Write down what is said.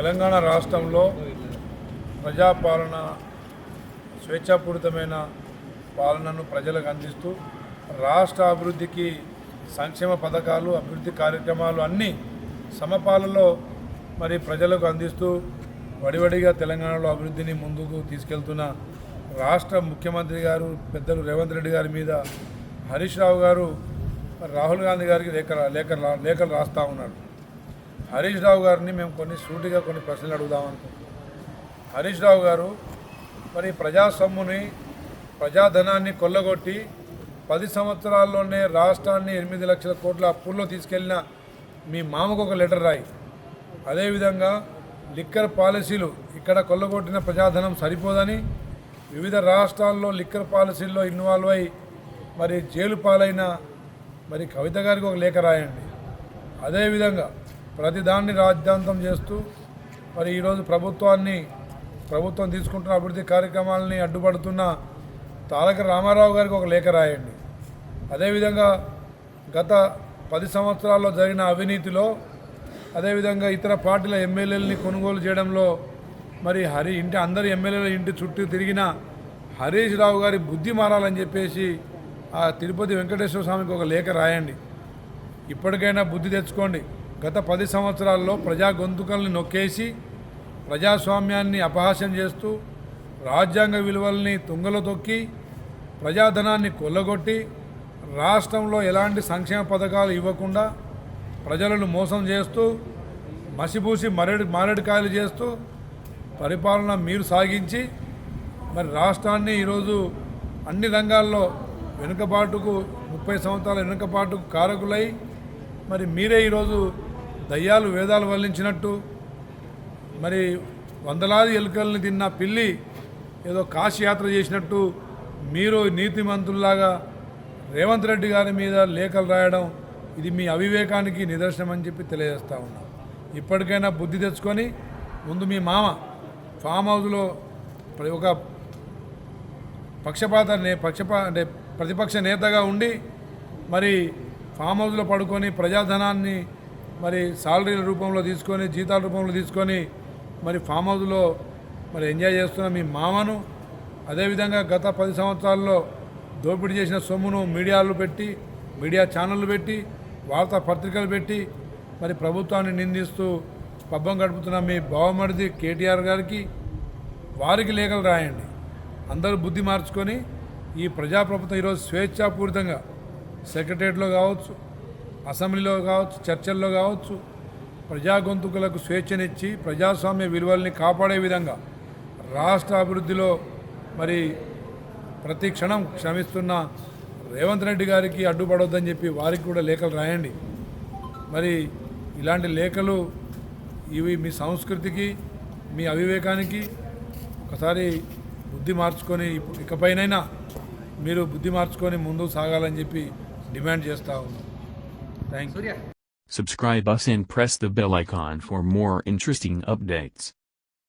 తెలంగాణ రాష్ట్రంలో ప్రజాపాలన స్వేచ్ఛాపూరితమైన పాలనను ప్రజలకు అందిస్తూ రాష్ట్ర అభివృద్ధికి సంక్షేమ పథకాలు అభివృద్ధి కార్యక్రమాలు అన్నీ సమపాలలో మరి ప్రజలకు అందిస్తూ వడివడిగా తెలంగాణలో అభివృద్ధిని ముందుకు తీసుకెళ్తున్న రాష్ట్ర ముఖ్యమంత్రి గారు పెద్దలు రేవంత్ రెడ్డి గారి మీద హరీష్ రావు గారు రాహుల్ గాంధీ గారికి లేఖ లేఖ లేఖలు రాస్తూ ఉన్నారు. హరీష్ రావు గారిని మేము కొన్ని సూటిగా కొన్ని ప్రశ్నలు అడుగుదాం అనుకుంటున్నాం. హరీష్ రావు గారు మరి ప్రజాసమ్ముని ప్రజాధనాన్ని కొల్లగొట్టి పది సంవత్సరాల్లోనే రాష్ట్రాన్ని ఎనిమిది లక్షల కోట్ల అప్పుల్లో తీసుకెళ్ళిన మీ మామకు ఒక లెటర్ రాయి. అదేవిధంగా లిక్కర్ పాలసీలు ఇక్కడ కొల్లగొట్టిన ప్రజాధనం సరిపోదని వివిధ రాష్ట్రాల్లో లిక్కర్ పాలసీల్లో ఇన్వాల్వ్ అయి మరి జైలు పాలైన మరి కవిత గారికి ఒక లేఖ రాయండి. అదేవిధంగా ప్రతిదాన్ని రాజ్యాంతం చేస్తూ మరి ఈరోజు ప్రభుత్వాన్ని ప్రభుత్వం తీసుకుంటున్న అభివృద్ధి కార్యక్రమాలని అడ్డుపడుతున్న తారక రామారావు గారికి ఒక లేఖ రాయండి. అదేవిధంగా గత పది సంవత్సరాల్లో జరిగిన అవినీతిలో అదేవిధంగా ఇతర పార్టీల ఎమ్మెల్యేలని కొనుగోలు చేయడంలో మరి హరి ఇంటి అందరి ఎమ్మెల్యేల ఇంటి చుట్టూ తిరిగిన హరీష్ రావు గారి బుద్ధి మారాలని చెప్పేసి ఆ తిరుపతి వెంకటేశ్వర స్వామికి ఒక లేఖ రాయండి. ఇప్పటికైనా బుద్ధి తెచ్చుకోండి. గత పది సంవత్సరాల్లో ప్రజా గొంతుకల్ని నొక్కేసి ప్రజాస్వామ్యాన్ని అపహాస్యం చేస్తూ రాజ్యాంగ విలువల్ని తుంగలో తొక్కి ప్రజాధనాన్ని కొల్లగొట్టి రాష్ట్రంలో ఎలాంటి సంక్షేమ పథకాలు ఇవ్వకుండా ప్రజలను మోసం చేస్తూ మసిపూసి మరడి మారేడుకాయలు చేస్తూ పరిపాలన మీరు సాగించి మరి రాష్ట్రాన్ని ఈరోజు అన్ని రంగాల్లో వెనుకబాటుకు ముప్పై సంవత్సరాల వెనుకబాటుకు కారకులై మరి మీరే ఈరోజు దయ్యాలు వేదాలు వల్లించినట్టు. మరి వందలాది ఎలుకల్ని తిన్న పిల్లి ఏదో కాశీయాత్ర చేసినట్టు మీరు నీతిమంతుల్లాగా రేవంత్ రెడ్డి గారి మీద లేఖలు రాయడం ఇది మీ అవివేకానికి నిదర్శనం అని చెప్పి తెలియజేస్తా ఉన్నాం. ఇప్పటికైనా బుద్ధి తెచ్చుకొని ముందు మీ మామ ఫామ్ హౌస్లో ఒక పక్షపాత నే పక్షపా అంటే ప్రతిపక్ష నేతగా ఉండి మరి ఫామ్ హౌస్లో పడుకొని ప్రజాధనాన్ని మరి సాలరీల రూపంలో తీసుకొని జీతాల రూపంలో తీసుకొని మరి ఫామ్ హౌస్లో మరి ఎంజాయ్ చేస్తున్న మీ మామను అదేవిధంగా గత పది సంవత్సరాల్లో దోపిడీ చేసిన సొమ్మును మీడియాలు పెట్టి మీడియా ఛానళ్ళు పెట్టి వార్తా పత్రికలు పెట్టి మరి ప్రభుత్వాన్ని నిందిస్తూ పబ్బం గడుపుతున్న మీ బావమరిది కేటీఆర్ గారికి వారికి లేఖలు రాయండి. అందరూ బుద్ధి మార్చుకొని ఈ ప్రజాప్రభుత్వం ఈరోజు స్వేచ్ఛాపూరితంగా సెక్రటరియట్లో కావచ్చు అసెంబ్లీలో కావచ్చు చర్చల్లో కావచ్చు ప్రజా గొంతుకులకు స్వేచ్ఛనిచ్చి ప్రజాస్వామ్య విలువల్ని కాపాడే విధంగా రాష్ట్ర అభివృద్ధిలో మరి ప్రతి క్షణం శ్రమిస్తున్న రేవంత్ రెడ్డి గారికి అడ్డుపడొద్దని చెప్పి వారికి కూడా లేఖలు రాయండి. మరి ఇలాంటి లేఖలు ఇవి మీ సంస్కృతికి మీ అవివేకానికి ఒకసారి బుద్ధి మార్చుకొని ఇకపైనైనా మీరు బుద్ధి మార్చుకొని ముందుకు సాగాలని చెప్పి డిమాండ్ చేస్తూ ఉన్నాం. Thanks. Subscribe us and press the bell icon for more interesting updates.